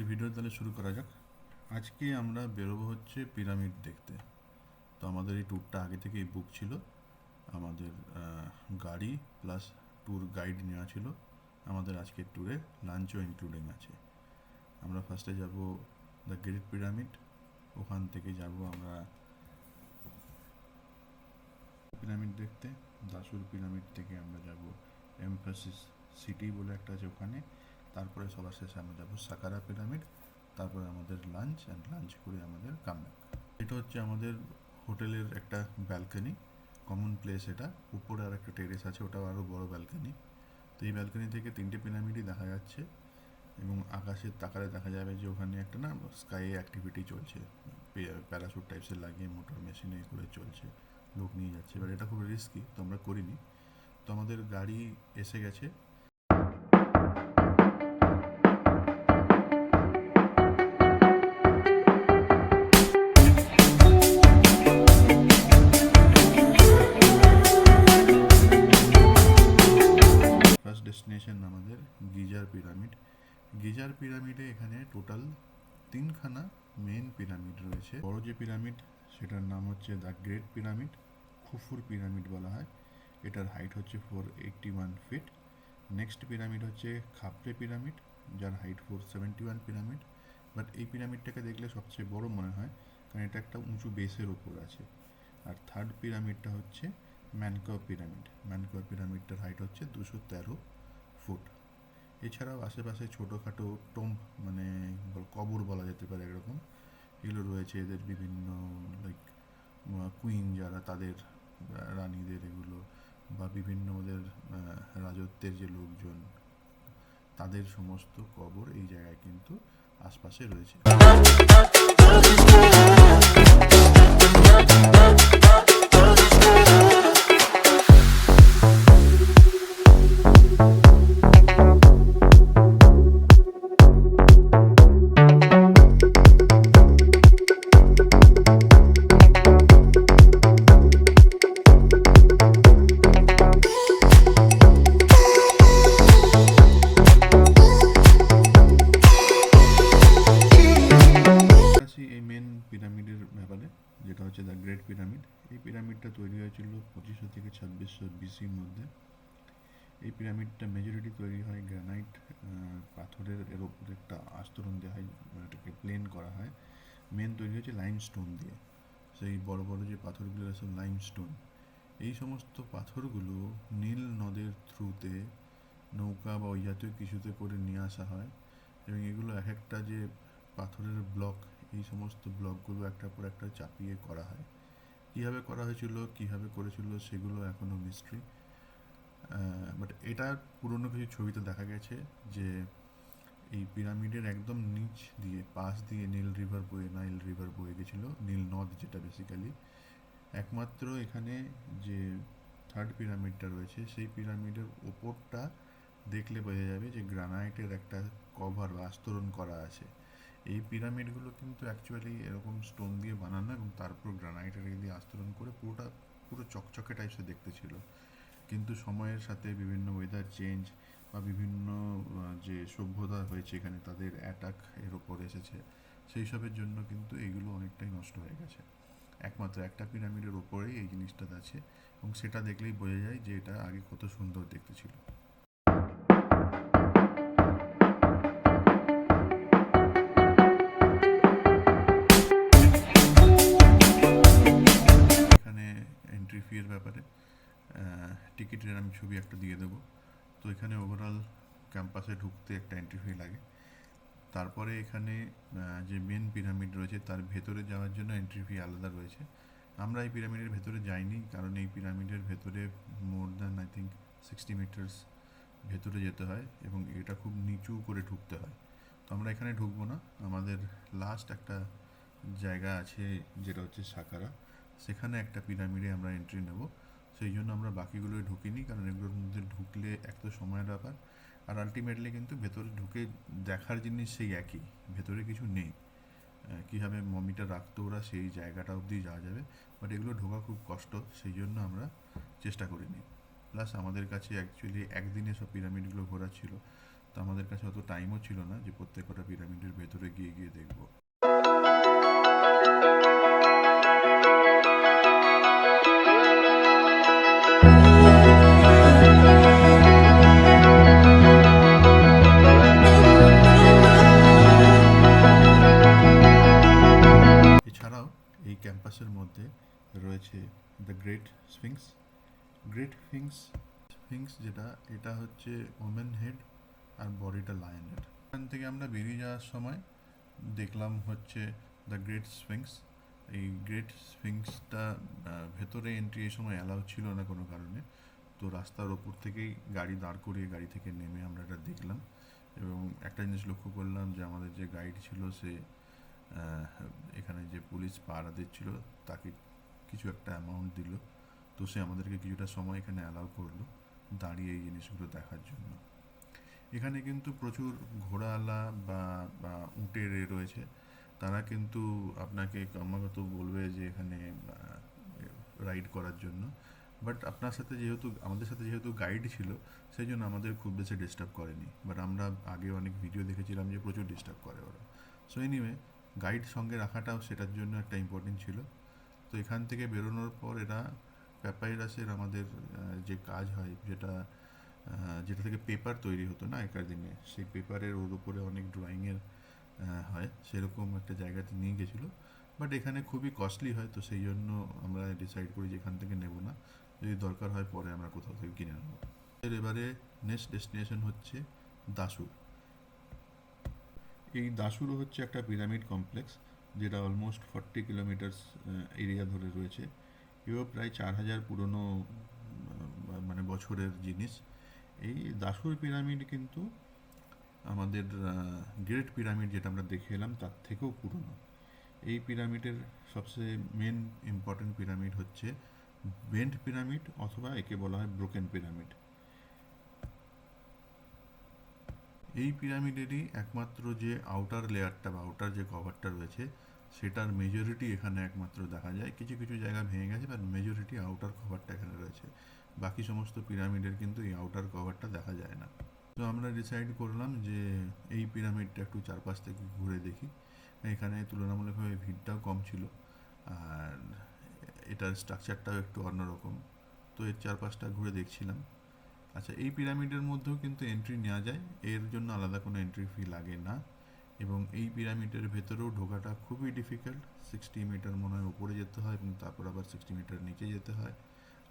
এই ভিডিও তাহলে শুরু করা যাক। আজকে আমরা বেরোবো হচ্ছে পিরামিড দেখতে। তো আমাদের এই ট্যুরটা আগে থেকেই বুক ছিল। আমাদের গাড়ি প্লাস ট্যুর গাইড নেওয়া ছিল। আমাদের আজকের ট্যুরে লাঞ্চও ইনক্লুডিং আছে। আমরা ফার্স্টে যাব দ্য গ্রেট পিরামিড ওখান থেকে যাব আমরা পিরামিড দেখতে। দাসুর পিরামিড থেকে আমরা যাব এমফাসিস সিটি বলে একটা আছে ওখানে। তারপরে সবার শেষে আমরা যাব সাকারা পিরামিড, তারপরে আমাদের লাঞ্চ অ্যান্ড লাঞ্চ করে আমাদের কামব্যাক এটা হচ্ছে আমাদের হোটেলের একটা ব্যালকনি কমন প্লেস এটা। উপরে আর একটা টেরেস আছে, ওটাও আরও বড় ব্যালকনি তো এই ব্যালকনি থেকে তিনটে পিরামিডই দেখা যাচ্ছে এবং আকাশের তাকালে দেখা যাবে যে ওখানে একটা না স্কাইয়ে অ্যাক্টিভিটি চলছে। প্যারাশুট টাইপসের লাগিয়ে মোটর মেশিনে করে চলছে, লোক নিয়ে যাচ্ছে। এবার এটা খুব রিস্কি তো আমরা করিনি। তো আমাদের গাড়ি এসে গেছে। ডেস্টিনেশন আমাদের গিজার পিরামিড গিজার পিরামিডে এখানে টোটাল তিনখানা মেন পিরামিড রয়েছে। বড় যে পিরামিড সেটার নাম হচ্ছে দ্য গ্রেট পিরামিড খুফুর পিরামিড বলা হয়। এটার হাইট হচ্ছে four eighty one feet next pyramid হচ্ছে খাপড়ে পিরামিড যার height four seventy one pyramid but এই পিরামিডটাকে দেখলে সবচেয়ে বড় মনে হয়, কারণ এটা একটা উঁচু বেসের ওপর আছে। আর থার্ড পিরামিডটা হচ্ছে ম্যানকাও পিরামিড ম্যানকাও পিরামিডটার হাইট হচ্ছে দুশো তেরো। ফুট। এছাড়াও আশেপাশে ছোটোখাটো টোম্ব মানে কবর বলা যেতে পারে এরকম। এগুলো রয়েছে এদের বিভিন্ন লাইক কুইন যারা তাদের রানীদের এগুলো বা বিভিন্ন ওদের রাজত্বের যে লোকজন, তাদের সমস্ত কবর এই জায়গায় কিন্তু আশপাশে রয়েছে। পিরামিডটা তৈরি হয়েছিল পঁচিশশো থেকে ছাব্বিশশো বিসির মধ্যে। এই পিরামিডটা মেজরিটি তৈরি হয় গ্রানাইট পাথরের, এর ওপর একটা আস্তরণ দেওয়া হয় মানে এটাকে প্লেন করা হয়। মেন তৈরি হয়েছে লাইম স্টোন দিয়ে। সেই বড় বড় যে পাথরগুলো আছে লাইম স্টোন এই সমস্ত পাথরগুলো নীল নদের থ্রুতে নৌকা বা ওই জাতীয় কিছুতে করে নিয়ে আসা হয় এবং এগুলো এক একটা যে পাথরের ব্লক এই সমস্ত ব্লকগুলো একটার পর একটা চাপিয়ে করা হয়। কীভাবে করা হয়েছিল, কীভাবে করেছিল সেগুলো এখনও মিস্ট্রি বাট এটা পুরনো কিছু ছবিতে দেখা গেছে যে এই পিরামিডের একদম নিচ দিয়ে, পাশ দিয়ে নীল রিভার বয়ে নাইল রিভার বয়ে গেছিল, নীল নদ যেটা বেসিক্যালি একমাত্র এখানে যে থার্ড পিরামিডটা রয়েছে, সেই পিরামিডের ওপরটা দেখলে বোঝা যাবে যে গ্রানাইটের একটা কভার বা আস্তরণ করা আছে। এই পিরামিডগুলো কিন্তু অ্যাকচুয়ালি এরকম স্টোন দিয়ে বানানো এবং তারপর গ্রানাইটের দিয়ে আস্তরণ করে পুরোটা, পুরো চকচকে টাইপসের দেখতে ছিল। কিন্তু সময়ের সাথে বিভিন্ন ওয়েদার চেঞ্জ বা বিভিন্ন যে সভ্যতা হয়েছে এখানে তাদের অ্যাটাক এর ওপর এসেছে, সেই সবের জন্য কিন্তু এগুলো অনেকটাই নষ্ট হয়ে গেছে। একমাত্র একটা পিরামিডের ওপরেই এই জিনিসটা আছে এবং সেটা দেখলেই বোঝা যায় যে এটা আগে কত সুন্দর দেখতে ছিল। এন্ট্রি ফি এর ব্যাপারে টিকিটের আমি ছবি একটা দিয়ে দেবো। তো এখানে ওভারঅল ক্যাম্পাসে ঢুকতে একটা এন্ট্রি ফি লাগে। তারপরে এখানে যে মেন পিরামিড রয়েছে, তার ভেতরে যাওয়ার জন্য এন্ট্রি ফি আলাদা রয়েছে। আমরা এই পিরামিডের ভেতরে যাইনি, কারণ এই পিরামিডের ভেতরে more than I think sixty metres ভেতরে যেতে হয় এবং এটা খুব নিচু করে ঢুকতে হয়। তো আমরা এখানে ঢুকবো না। আমাদের লাস্ট একটা জায়গা আছে, যেটা হচ্ছে সাকারা। সেখানে একটা পিরামিডে আমরা এন্ট্রি নেব। সেই জন্য আমরা বাকিগুলোয় ঢুকিনি, কারণ এগুলোর মধ্যে ঢুকলে এক তো সময়ের ব্যাপার, আর আলটিমেটলি কিন্তু ভেতরে ঢুকে দেখার জিনিস সেই একই, ভেতরে কিছু নেই। কীভাবে মমিটা রাখতো ওরা সেই জায়গাটা অবধি যাওয়া যাবে বাট এগুলো ঢোকা খুব কষ্ট, সেই জন্য আমরা চেষ্টা করিনি। প্লাস আমাদের কাছে অ্যাকচুয়ালি একদিনে সব পিরামিডগুলো ঘোরা ছিল, তো আমাদের কাছে অত টাইমও ছিল না যে প্রত্যেকটা পিরামিডের ভেতরে গিয়ে গিয়ে দেখব। ক্যাম্পাসের মধ্যে রয়েছে the great sphinx great sphinx sphinx যেটা, এটা হচ্ছে ওমেন হেড আর বডিটা লায়ন হেড এখান থেকে আমরা বেরিয়ে যাওয়ার সময় দেখলাম হচ্ছে দ্য গ্রেট স্ফিংস এই গ্রেট স্ফিংসটা ভেতরে এন্ট্রি এই সময় অ্যালাউ ছিল না কোনো কারণে। তো রাস্তার ওপর থেকেই গাড়ি দাঁড় করিয়ে গাড়ি থেকে নেমে আমরা এটা দেখলাম। এবং একটা জিনিস লক্ষ্য করলাম যে আমাদের যে গাইড ছিল সে এখানে যে পুলিশ পাহারা দিচ্ছিল, তাকে কিছু একটা অ্যামাউন্ট দিল। তো সে আমাদেরকে কিছুটা সময় এখানে অ্যালাউ করল দাঁড়িয়ে এই জিনিসগুলো দেখার জন্য। এখানে কিন্তু প্রচুর ঘোড়াওয়ালা বা বা উটের রয়েছে। তারা কিন্তু আপনাকে ক্রমাগত বলবে যে এখানে রাইড করার জন্য। বাট আপনার সাথে যেহেতু, আমাদের সাথে যেহেতু গাইড ছিল সেই জন্য আমাদের খুব বেশি ডিস্টার্ব করেনি। বাট আমরা আগে অনেক ভিডিও দেখেছিলাম যে প্রচুর ডিস্টার্ব করে ওরা। সো এনিওয়ে গাইড সঙ্গে রাখাটাও সেটার জন্য একটা ইম্পর্টেন্ট ছিল। তো এখান থেকে বেরোনোর পর এরা প্যাপাইরাসের আমাদের যে কাজ হয়, যেটা যেটা থেকে পেপার তৈরি হতো না আগেকার দিনে সেই পেপারের ওর উপরে অনেক ড্রয়িংয়ের হয়, সেরকম একটা জায়গাতে নিয়ে গেছিল। বাট এখানে খুবই কস্টলি হয়, তো সেই জন্য আমরা ডিসাইড করি যে এখান থেকে নেব না। যদি দরকার হয় পরে আমরা কোথাও থেকে কিনে নেব এবারে নেক্সট ডেস্টিনেশন হচ্ছে দাসুর। এই দাসুরও হচ্ছে একটা পিরামিড কমপ্লেক্স, যেটা অলমোস্ট ফর্টি কিলোমিটার্স এরিয়া ধরে রয়েছে। এও প্রায় চার হাজার পুরনো মানে বছরের জিনিস। এই দাসুর পিরামিড কিন্তু আমাদের গ্রেট পিরামিড যেটা আমরা দেখে এলাম, তার থেকেও পুরনো। এই পিরামিডের সবচেয়ে মেন ইম্পর্টেন্ট পিরামিড হচ্ছে বেন্ট পিরামিড, অথবা একে বলা হয় ব্রোকেন পিরামিড। এই পিরামিডেরই একমাত্র যে আউটার লেয়ারটা বা আউটার যে কভারটা রয়েছে, সেটার মেজরিটি এখানে একমাত্র দেখা যায়। কিছু কিছু জায়গা ভেঙে গেছে বাট মেজরিটি আউটার কভারটা এখানে রয়েছে। বাকি সমস্ত পিরামিডের কিন্তু এই আউটার কভারটা দেখা যায় না। তো আমরা ডিসাইড করলাম যে এই পিরামিডটা একটু চারপাশ থেকে ঘুরে দেখি। এখানে তুলনামূলকভাবে ভিড়টাও কম ছিল, আর এটার স্ট্রাকচারটাও একটু অন্যরকম। তো এর চারপাশটা ঘুরে দেখছিলাম। আচ্ছা এই পিরামিডের মধ্যেও কিন্তু এন্ট্রি নেওয়া যায়। এর জন্য আলাদা কোনো এন্ট্রি ফি লাগে না। এবং এই পিরামিডের ভেতরেও ঢোকাটা খুবই ডিফিকাল্ট সিক্সটি মিটার মনে হয় উপরে যেতে হয় এবং তারপর আবার সিক্সটি মিটার নিচে যেতে হয়।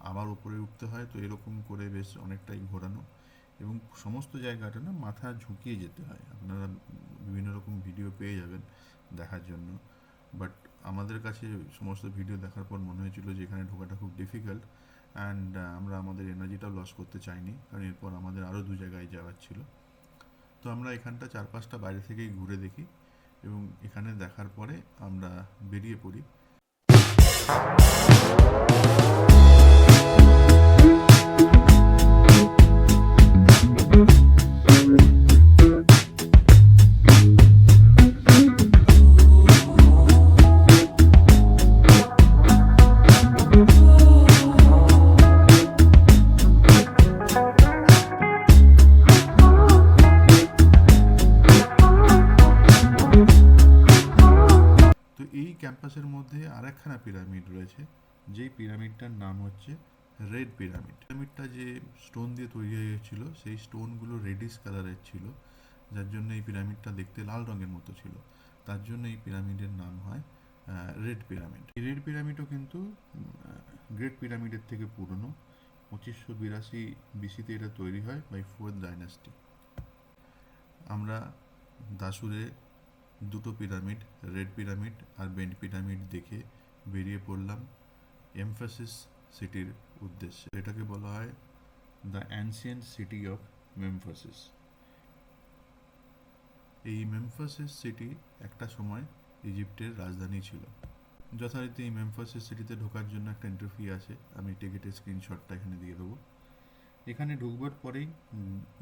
আবার উপরে উঠতে হয়, তো এরকম করে বেশ অনেকটাই ঘোরানো। এবং সমস্ত জায়গাটা না মাথা ঝুঁকিয়ে যেতে হয়। আপনারা বিভিন্ন রকম ভিডিও পেয়ে যাবেন দেখার জন্য। বাট আমাদের কাছে সমস্ত ভিডিও দেখার পর মনে হয়েছিল যে এখানে ঢোকাটা খুব ডিফিকাল্ট অ্যান্ড আমরা আমাদের এনার্জিটাও লস করতে চাইনি, কারণ এরপর আমাদের আরও দু জায়গায় যাওয়ার ছিল। তো আমরা এখানটা চার পাঁচটা বাইরে থেকেই ঘুরে দেখি এবং এখানে দেখার পরে আমরা বেরিয়ে পড়ি। যেই পিরামিডটার নাম হচ্ছে রেড পিরামিড। পিরামিডটা যে স্টোন দিয়ে তৈরি হয়েছিল সেই স্টোনগুলো রেডিশ কালারের ছিল, যার জন্য এই পিরামিডটা দেখতে লাল রঙের মতো ছিল। তার জন্য এই পিরামিডের নাম হয় রেড পিরামিড। এই রেড পিরামিডও কিন্তু গ্রেট পিরামিডের থেকে পুরনো। পঁচিশশো বিরাশি বিসিতে এটা তৈরি হয় বাই ফোর্থ ডাইনাস্টি আমরা দাসুরে দুটো পিরামিড, রেড পিরামিড আর বেন্ড পিরামিড দেখে বেরিয়ে পড়লাম। এমফাসিস সিটির উদ্দেশ্যে। এটাকে বলা হয় the ancient city of Memphis এই মেমফাসিস সিটি একটা সময় ইজিপ্টের রাজধানী ছিল। যথারীতি এই মেমফাসিস সিটিতে ঢোকার জন্য একটা এন্ট্রি ফি আছে। আমি টিকিটের স্ক্রিনশটটা এখানে দিয়ে দেবো। এখানে ঢুকবার পরেই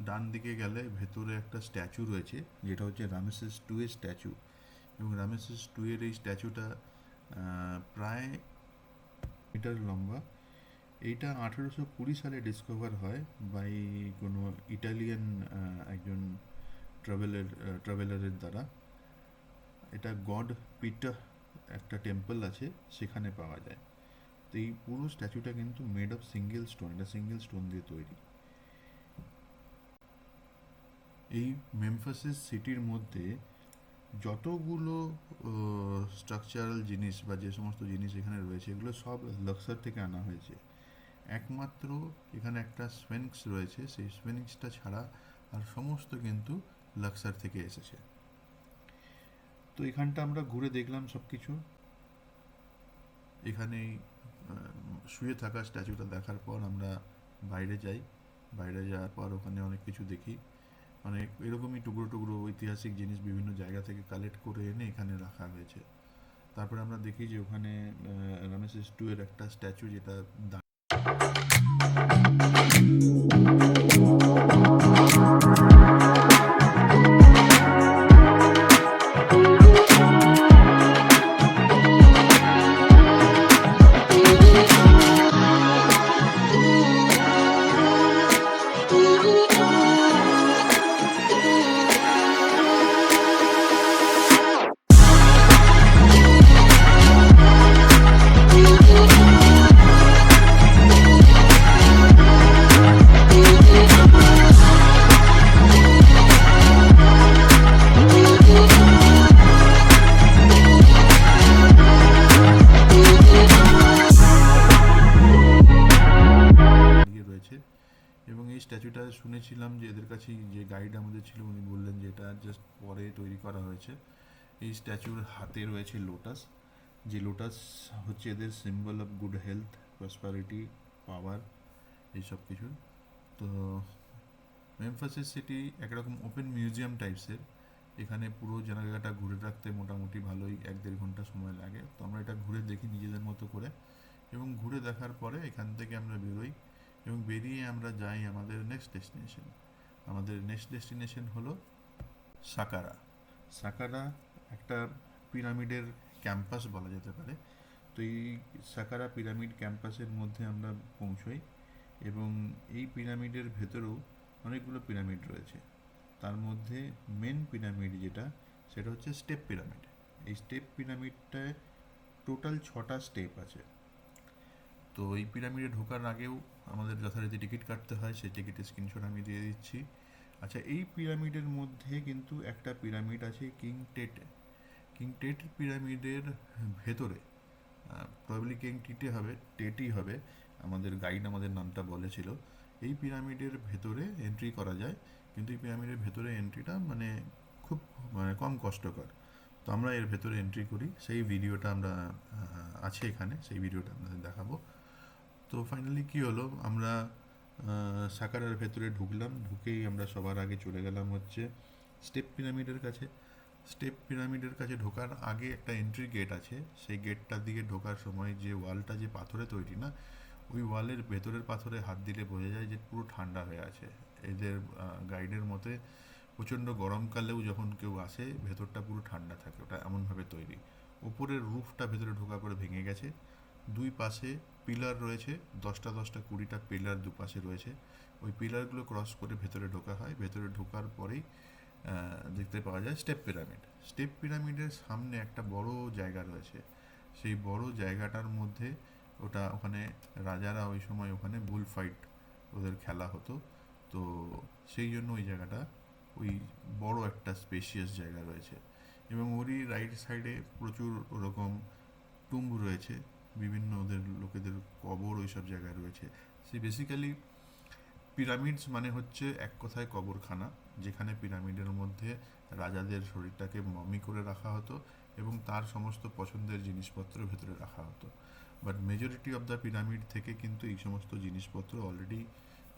ডান দিকে গেলে ভেতরে একটা স্ট্যাচু রয়েছে, যেটা হচ্ছে রামেসিস টু এর স্ট্যাচু এবং রামেসিস টু এর এই স্ট্যাচুটা প্রায় মিটার লম্বা। এইটা আঠেরোশো কুড়ি সালে ডিসকভার হয় বাই কোনো ইটালিয়ান একজন ট্রাভেলের ট্রাভেলারের দ্বারা। এটা গড পিটার একটা টেম্পল আছে, সেখানে পাওয়া যায়। তো এই পুরো স্ট্যাচুটা কিন্তু মেড অফ সিঙ্গেল স্টোন এটা সিঙ্গেল স্টোন দিয়ে তৈরি। এই মেমফাসিস সিটির মধ্যে যতগুলো স্ট্রাকচারাল জিনিস বা যে সমস্ত জিনিস এখানে রয়েছে, এগুলো সব লক্সার থেকে আনা হয়েছে। একমাত্র এখানে একটা স্পেনিক্স রয়েছে, সেই স্পেনিক্সটা ছাড়া আর সমস্ত কিন্তু লাক্সার থেকে এসেছে। তো এখানটা আমরা ঘুরে দেখলাম সব কিছু এখানে শুয়ে থাকা স্ট্যাচুটা দেখার পর আমরা বাইরে যাই। বাইরে যাওয়ার পর ওখানে অনেক কিছু দেখি। অনেক এরকমই টুকরো টুকরো ঐতিহাসিক জিনিস বিভিন্ন জায়গা থেকে কালেক্ট করে এনে এখানে রাখা হয়েছে। তারপরে আমরা দেখি যে ওখানে রামেসিস টু এর একটা স্ট্যাচু যেটা শুনেছিলাম যে এদের কাছে যে গাইড আমাদের ছিল, উনি বললেন যে এটা জাস্ট পরে তৈরি করা হয়েছে। এই স্ট্যাচুর হাতে রয়েছে লোটাস যে লোটাস হচ্ছে এদের symbol of good health prosperity power এইসব কিছু। তো মেমফাসিস সিটি একরকম ওপেন মিউজিয়াম টাইপসের এখানে পুরো জায়গাটা ঘুরে রাখতে মোটামুটি ভালোই এক দেড় ঘণ্টা সময় লাগে। তো আমরা এটা ঘুরে দেখি নিজেদের মতো করে। এবং ঘুরে দেখার পরে এখান থেকে আমরা বেরোই। এবং বেরিয়ে আমরা যাই আমাদের নেক্সট ডেস্টিনেশন আমাদের নেক্সট ডেস্টিনেশন হলো সাকারা। সাকারা একটা পিরামিডের ক্যাম্পাস বলা যেতে পারে। তো এই সাকারা পিরামিড ক্যাম্পাসের মধ্যে আমরা পৌঁছই এবং এই পিরামিডের ভেতরেও অনেকগুলো পিরামিড রয়েছে। তার মধ্যে মেন পিরামিড যেটা, সেটা হচ্ছে স্টেপ পিরামিড এই স্টেপ পিরামিডটায় টোটাল ছটা স্টেপ আছে। তো এই পিরামিডে ঢোকার আগেও আমাদের যথারীতি টিকিট কাটতে হয়, সেই টিকিটের স্ক্রিনশট আমি দিয়ে দিচ্ছি। আচ্ছা এই পিরামিডের মধ্যে কিন্তু একটা পিরামিড আছে কিং টেট। কিং টেট পিরামিডের ভেতরে প্রবলি কিং টিটে হবে, টেটই হবে, আমাদের গাইড আমাদের নামটা বলেছিল। এই পিরামিডের ভেতরে এন্ট্রি করা যায়, কিন্তু এই পিরামিডের ভেতরে এন্ট্রিটা মানে খুব মানে কম কষ্টকর। তো আমরা এর ভেতরে এন্ট্রি করি, সেই ভিডিওটা আমরা আছে এখানে, সেই ভিডিওটা আপনাদের দেখাবো। তো ফাইনালি কি হলো? আমরা সাকারার ভেতরে ঢুকলাম, ঢুকেই আমরা সবার আগে চলে গেলাম হচ্ছে স্টেপ পিরামিডের কাছে। স্টেপ পিরামিডের কাছে ঢোকার আগে একটা এন্ট্রি গেট আছে। সেই গেটটার দিকে ঢোকার সময় যে ওয়ালটা যে পাথরে তৈরি না, ওই ওয়ালের ভেতরের পাথরে হাত দিলে বোঝা যায় যে পুরো ঠান্ডা হয়ে আছে। এদের গাইডের মতে প্রচণ্ড গরমকালেও যখন কেউ আসে, ভেতরটা পুরো ঠান্ডা থাকে, ওটা এমনভাবে তৈরি। ওপরের রুফটা ভেতরে ঢোকা পরে ভেঙে গেছে। দুই পাশে পিলার রয়েছে, দশটা দশটা কুড়িটা পিলার দুপাশে রয়েছে। ওই পিলারগুলো ক্রস করে ভেতরে ঢোকা হয়। ভেতরে ঢোকার পরেই দেখতে পাওয়া যায় স্টেপ পিরামিড স্টেপ পিরামিডের সামনে একটা বড় জায়গা রয়েছে। সেই বড় জায়গাটার মধ্যে ওটা ওখানে রাজারা ওই সময় ওখানে বুল ফাইট ওদের খেলা হতো। তো সেই জন্য ওই জায়গাটা, ওই বড় একটা স্পেশিয়াস জায়গা রয়েছে। এবং ওরই রাইট সাইডে প্রচুর ওরকম টুম্ব রয়েছে। বিভিন্ন ওদের লোকেদের কবর ওইসব জায়গায় রয়েছে। সে বেসিক্যালি পিরামিডস মানে হচ্ছে এক কথায় কবরখানা, যেখানে পিরামিডের মধ্যে রাজাদের শরীরটাকে মমি করে রাখা হতো এবং তার সমস্ত পছন্দের জিনিসপত্র ভেতরে রাখা হতো। But majority of the pyramid থেকে কিন্তু এই সমস্ত জিনিসপত্র অলরেডি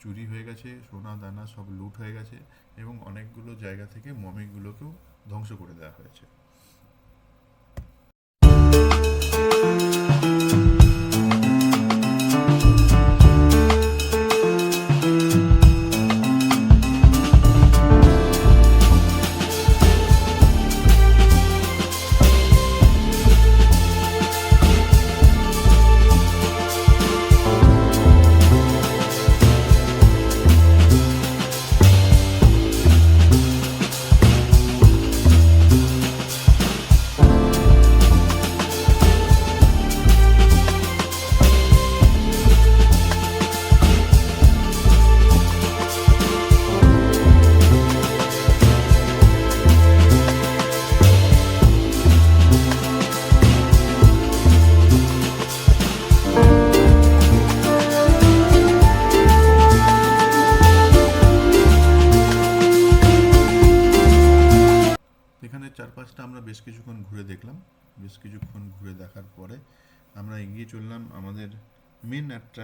চুরি হয়ে গেছে, সোনা, দানা সব লুট হয়ে গেছে এবং অনেকগুলো জায়গা থেকে মমিগুলোকেও ধ্বংস করে দেওয়া হয়েছে।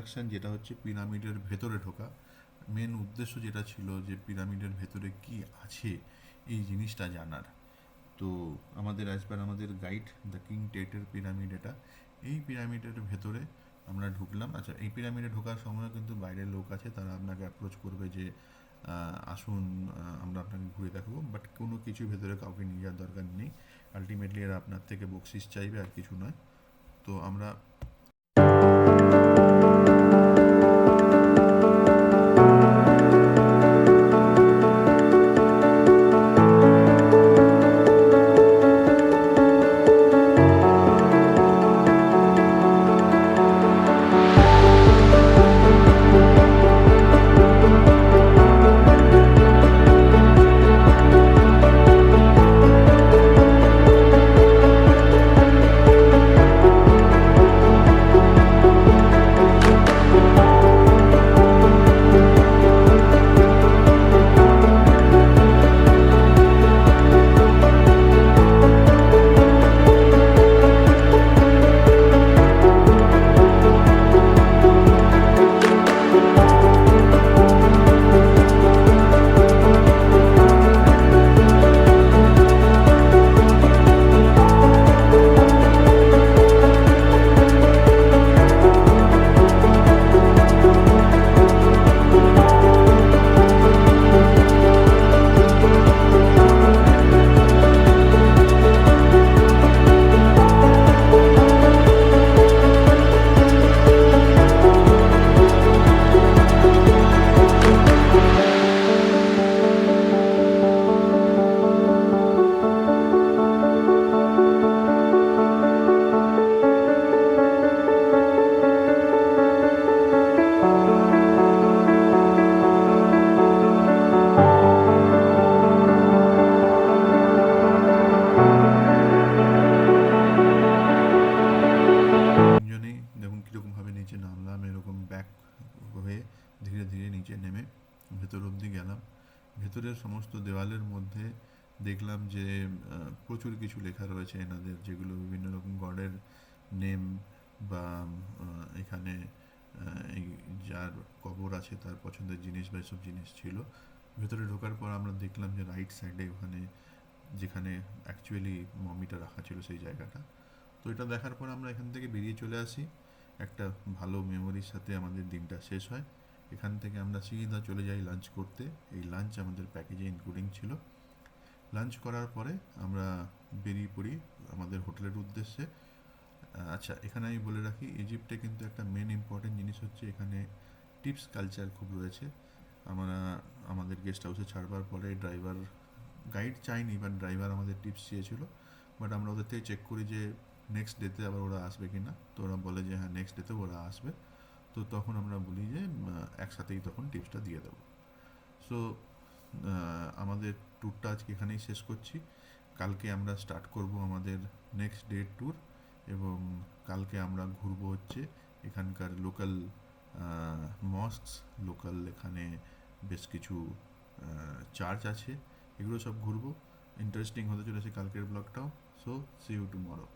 অ্যাট্রাকশন যেটা হচ্ছে পিরামিডের ভেতরে ঢোকা মেন উদ্দেশ্য যেটা ছিল যে পিরামিডের ভেতরে কি আছে, এই জিনিসটা জানার। তো আমাদের অ্যাজ আমাদের গাইড দ্য কিং টেটের পিরামিড এটা, এই পিরামিডের ভেতরে আমরা ঢুকলাম। আচ্ছা এই পিরামিডে ঢোকার সময় কিন্তু বাইরের লোক আছে, তারা আপনাকে অ্যাপ্রোচ করবে যে আসুন আমরা আপনাকে ঘুরে দেখাবো বাট কোনো কিছু ভেতরে কাউকে নিয়ে যাওয়ার দরকার নেই। আলটিমেটলি এরা আপনার থেকে বকশিস চাইবে আর কিছু নয়। তো আমরা এখানে এই যার কবর আছে তার পছন্দের জিনিস বা এসব জিনিস ছিল। ভেতরে ঢোকার পর আমরা দেখলাম যে রাইট সাইডে ওখানে, যেখানে অ্যাকচুয়ালি মমিটা রাখা ছিল সেই জায়গাটা। তো এটা দেখার পর আমরা এখান থেকে বেরিয়ে চলে আসি। একটা ভালো মেমোরির সাথে আমাদের দিনটা শেষ হয়। এখান থেকে আমরা সিধা চলে যাই লাঞ্চ করতে। এই লাঞ্চ আমাদের প্যাকেজে ইনক্লুডিং ছিল। লাঞ্চ করার পরে আমরা বেরিয়ে পড়ি আমাদের হোটেলের উদ্দেশ্যে। আচ্ছা এখানে আমি বলে রাখি ইজিপ্টে কিন্তু একটা মেন ইম্পর্টেন্ট জিনিস হচ্ছে এখানে টিপস কালচার খুব রয়েছে। আমরা, আমাদের গেস্ট হাউসে ছাড়বার পরে ড্রাইভার গাইড চাইনি বাট ড্রাইভার আমাদের টিপস চেয়েছিল। বাট আমরা ওদের থেকে চেক করি যে নেক্সট ডেতে আবার ওরা আসবে কি না তো ওরা বলে যে হ্যাঁ নেক্সট ডেতে ওরা আসবে। তো তখন আমরা বলি যে একসাথেই তখন টিপসটা দিয়ে দেবো। সো আমাদের ট্যুরটা আজকে এখানেই শেষ করছি। কালকে আমরা স্টার্ট করব আমাদের নেক্সট ডে ট্যুর এবং কালকে আমরা ঘুরব হচ্ছে এখানকার লোকাল মস্কস লোকাল এখানে বেশ কিছু চার্চ আছে। এগুলো সব ঘুরবো। ইন্টারেস্টিং হতে চলেছে কালকের ব্লগটাও সো সি ইউ টুমরো